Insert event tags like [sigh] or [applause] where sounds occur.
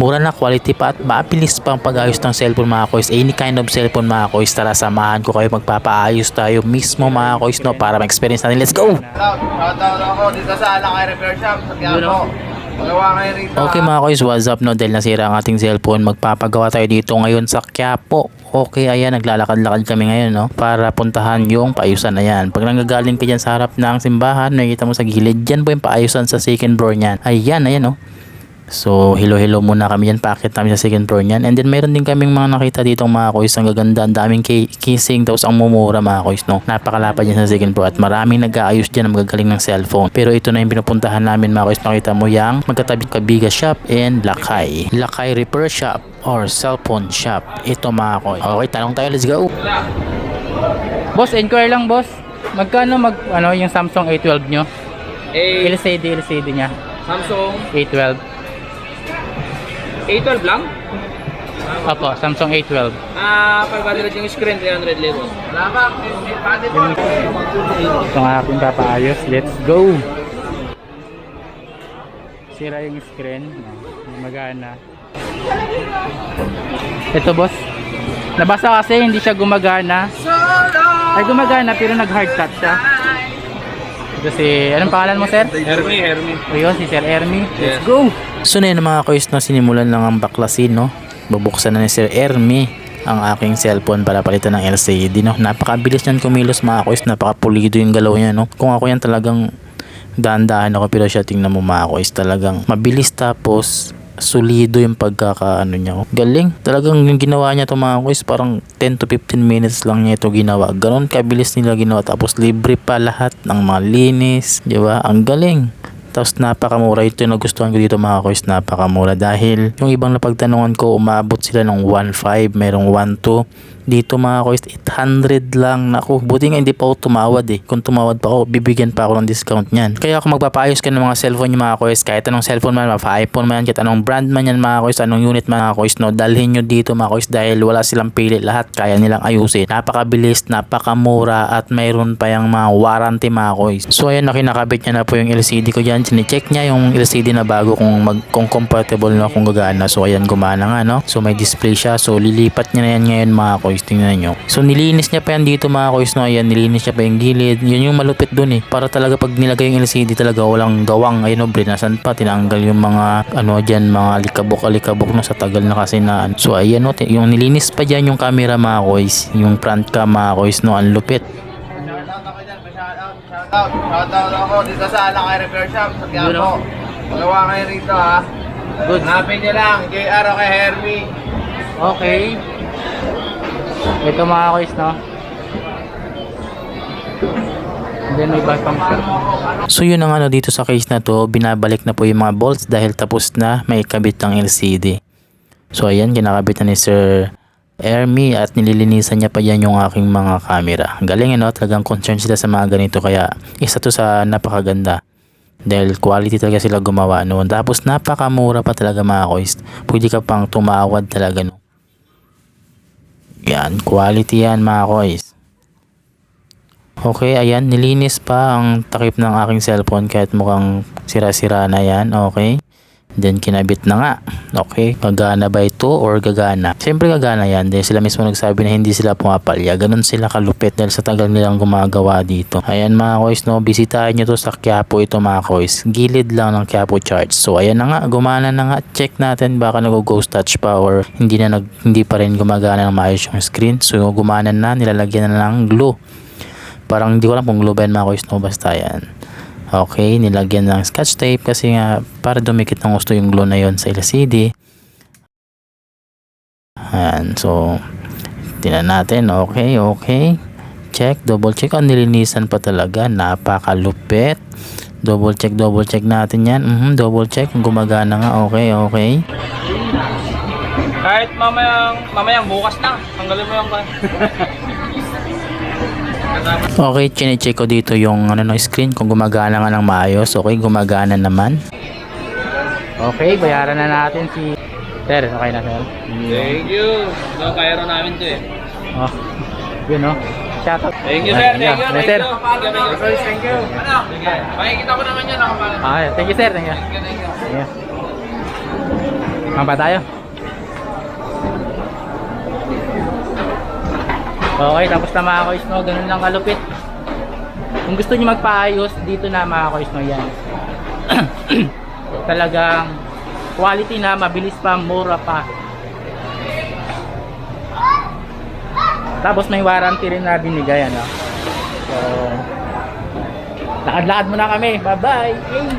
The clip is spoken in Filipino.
Mura na quality pa at mabilis pa ang pag-ayos ng cellphone mga kois. Any kind of cellphone mga kois. Tara samahan ko kayo magpapaayos tayo mismo mga kois no para ma-experience natin. Let's go! Shoutout ako dito sa Alakay Repair Shop sa Quiapo. Magawa kayo rito. Okay mga kois, what's up no? Dahil nasira ang ating cellphone, magpapagawa tayo dito ngayon sa Quiapo. Okay, ayan, naglalakad-lakad kami ngayon, no? Para puntahan yung paayusan, ayan. Pag nanggagaling ka dyan sa harap ng simbahan, nakikita mo sa gilid, dyan po yung paayusan sa second floor niyan. Ayan, ayan, no? So, hello-hello muna kami dyan. Paakit namin sa second floor niyan. And then, mayroon din kaming mga nakita dito mga kois. Ang gaganda, ang daming ki- kissing. Tapos, ang mumura mga kois, no? Napakalapad dyan sa second floor. At maraming nag-aayos dyan ang magagaling ng cellphone. Pero ito na yung pinupuntahan namin mga kois. Nakita mo yung magkatabi Kabiga Shop and Lakay. Lakay Repair Shop or Cellphone Shop. Ito mga kois. Okay, tanong tayo. Let's go. Boss, inquire lang boss. Magkano mag ano yung Samsung A12 nyo? A LCD LCD niya. Samsung A12. A12 lang? Opo, Samsung A12. Ah, pagkatilat yung screen, 300 libo. Wala ba? Ito nga aking papaayos. Let's go. Sira yung screen. Magana. Ito boss. Nabasa kasi hindi siya gumagana. Ay gumagana pero nag hard cut siya. Ito si, anong pangalan mo sir? Hermi, Hermi. Ayun, si Sir Ermi. Let's go! So na yun mga kois no, sinimulan lang ang baklasin no. Bubuksan na ni Sir Ermi ang aking cellphone para palitan ng LCD no. Napakabilis niyan kumilos mga kois, napakapulido yung galaw niya no. Kung ako yan talagang dahan-dahan ako pero siya tingnan mo mga kois talagang mabilis tapos solido yung pagkakaano niya. Galing. Talagang yung ginawa niya to mga kois parang 10 to 15 minutes lang niya ito ginawa. Ganon kabilis nila ginawa tapos libre pa lahat ng mga linis. Di ba? Ang galing. Tapos napakamura. Ito yung nagustuhan ko dito mga kois napakamura. Dahil yung ibang napagtanungan ko umabot sila ng 1.5 merong 1.2 dito mga kois 800 lang. Naku buti nga hindi pa ako tumawad eh. Kung tumawad pa ako bibigyan pa ako ng discount niyan. Kaya kung magpapaayos ka ng mga cellphone niyo mga kois kahit anong cellphone man mapa iPhone man kahit anong brand man yan mga kois anong unit mga kois no dalhin nyo dito mga kois dahil wala silang pili. Lahat kaya nilang ayusin. Napakabilis napakamura at mayroon pa yung mga warranty mga kois so ayan na kinakabit niya na po yung LCD ko dyan chinecheck niya yung LCD na bago kung mag kung compatible na kung gagana. So ayan gumana nga no? So may display siya. So lilipat niya na yan ngayon mga kois tingnan nyo. So nilinis niya pa yan dito mga kois no? Ayan nilinis niya pa yung gilid. Yun yung malupit dun eh. Para talaga pag nilagay yung LCD talaga walang gawang ayun no brinasan pa. Tinanggal yung mga ano dyan mga alikabok alikabok no? Sa tagal na kasi na ano. so ayan no? Yung nilinis pa dyan yung camera mga kois yung front cam mga kois no? Ang lupit shoutout, shoutout. Ako dito sa Alakay Repair Shop sa Quiapo. Magawa kayo rito ha. Good. Hanapin nyo lang, JR o kay Hermi. Okay. Ito mga kois, no? Then may siya. So yun ang ano dito sa case na to, binabalik na po yung mga bolts dahil tapos na may kabit ng LCD. So ayan, kinakabit na ni Sir Ermi at nililinisan niya pa yan yung aking mga camera. Galing ano, talagang concern sila sa mga ganito kaya isa to sa napakaganda. Dahil quality talaga sila gumawa noon. Tapos napakamura pa talaga mga kois. Pwede ka pang tumawad talaga no. Yan, quality yan mga kois. Okay, ayan, nilinis pa ang takip ng aking cellphone kahit mukhang sira-sira na yan, okay? Then kinabit na nga. Okay, gagana ba ito or gagana? Siyempre gagana yan dahil sila mismo nagsabi na hindi sila pumapalya. Ganun sila kalupit dahil sa tagal nilang gumagawa dito. Ayan mga kois, no, bisitahin nyo to sa Quiapo ito mga kois. Gilid lang ng Quiapo Charge. So ayan na nga, gumana na nga. Check natin baka nag-ghost touch pa or hindi na nag, hindi pa rin gumagana ng maayos yung screen. So gumana na, nilalagyan na ng glue. Parang hindi ko alam kung glue ba yan mga kois, no, basta yan. Okay, nilagyan ng scotch tape kasi nga para dumikit ng gusto yung glue na yon sa LCD. Ayan, so tinan natin. Okay, okay. Check, double check. Oh, nilinisan pa talaga. Napakalupit. Double check, double check natin yan. Mhm, double check. Gumagana nga. Okay, okay. Kahit mamayang, mamayang bukas na, tanggalin mo yung [laughs] Okay, chinecheck ko dito yung ano no, screen kung gumagana nga ng maayos. Okay, gumagana naman. Okay, bayaran na natin si... Sir, okay na sir? Thank you. No, kaya rin namin to eh. Oh, yun no? Shoutout. Thank you, sir. Thank you. Thank you. Thank you. Ano? Makikita ko naman yan. Nakapala. Ah, thank you sir, thank you. Thank you. Thank you. Yeah. Mamba Okay, tapos na mga kois, no? Ganun lang kalupit. Kung gusto niyo magpaayos, dito na mga kois, no? Yan. [clears throat] Talagang quality na, mabilis pa, mura pa. Tapos may warranty rin na binigay, ano? So, lakad-lakad muna kami. Bye-bye!